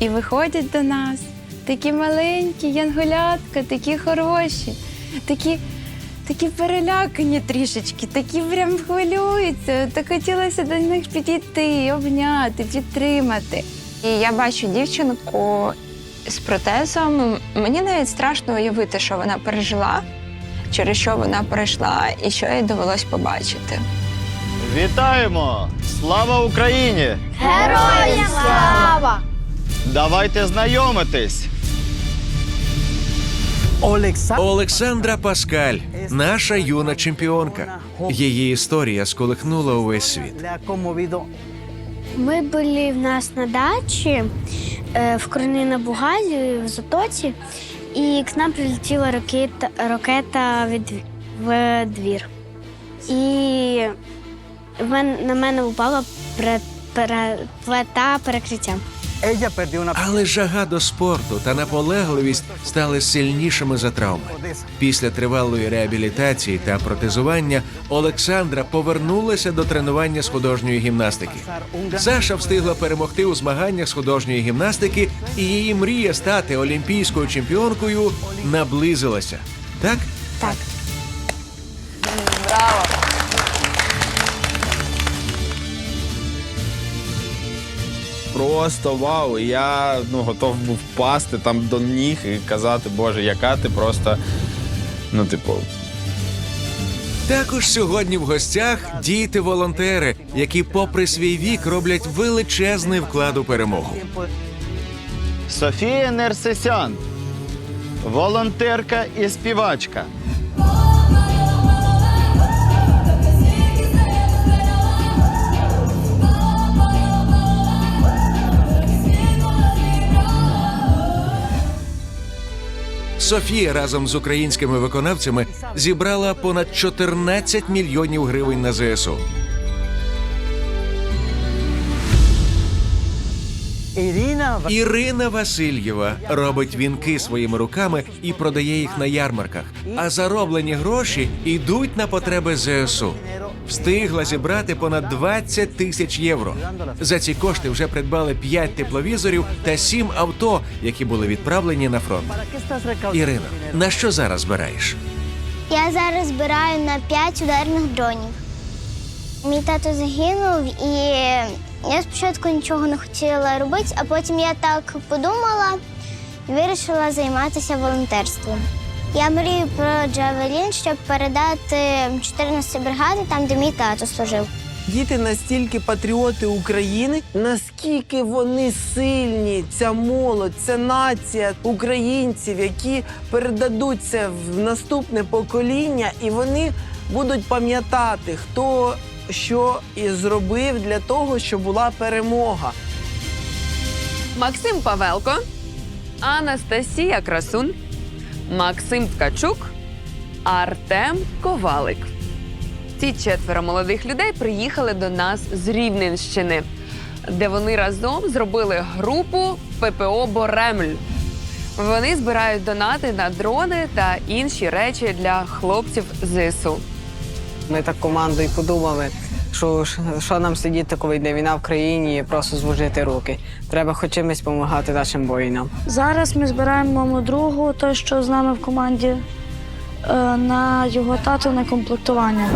і виходять до нас. Такі маленькі, янголятка, такі хороші, такі, такі перелякані трішечки, такі прям хвилюються. Так хотілося до них підійти, обняти, підтримати. І я бачу дівчинку з протезом. Мені навіть страшно уявити, що вона пережила, через що вона пройшла і що їй довелось побачити. Вітаємо! Слава Україні! Героям слава! Давайте знайомитись. Олександра Паскаль, наша юна чемпіонка. Її історія сколихнула увесь світ. Ми були в нас на дачі е, в Кроні на Бугазі, в Затоці, і к нам прилетіла ракета, ракета від, в двір. І в мен, на мене упала пре, пере, плита перекриття. Але жага до спорту та наполегливість стали сильнішими за травми. Після тривалої реабілітації та протезування Олександра повернулася до тренування з художньої гімнастики. Саша встигла перемогти у змаганнях з художньої гімнастики, і її мрія стати олімпійською чемпіонкою наблизилася. Так? Так. Просто вау. Я ну, готов був впасти там до ніг і казати, Боже, яка ти просто. Ну, типу, Також сьогодні в гостях діти-волонтери, які, попри свій вік, роблять величезний вклад у перемогу. Софія Нерсесян, волонтерка і співачка. Софія разом з українськими виконавцями зібрала понад 14 мільйонів гривень на ЗСУ. Ірина Васильєва робить вінки своїми руками і продає їх на ярмарках. А зароблені гроші йдуть на потреби ЗСУ. Встигла зібрати понад 20 тисяч євро. За ці кошти вже придбали 5 тепловізорів та 7 авто, які були відправлені на фронт. Ірина, на що зараз збираєш? Я зараз збираю на 5 ударних дронів. Мій тато загинув, і я спочатку нічого не хотіла робити, а потім я так подумала і вирішила займатися волонтерством. Я мрію про Джавелін, щоб передати 14 бригади, там, де мій тато служив. Діти настільки патріоти України, наскільки вони сильні, ця молодь, ця нація українців, які передадуть це в наступне покоління, і вони будуть пам'ятати, хто що і зробив для того, щоб була перемога. Максим Павелко, Анастасія Красун, Максим Ткачук, Артем Ковалик. Ці четверо молодих людей приїхали до нас з Рівненщини, де вони разом зробили групу ППО Боремль. Вони збирають донати на дрони та інші речі для хлопців ЗСУ. Ми так командою подумали, що що нам сидіти, коли йде війна в країні, і просто звужити руки. Треба хоч чимось допомагати нашим воїнам. Зараз ми збираємо маму другу, той, що з нами в команді, е, на його тату на комплектування.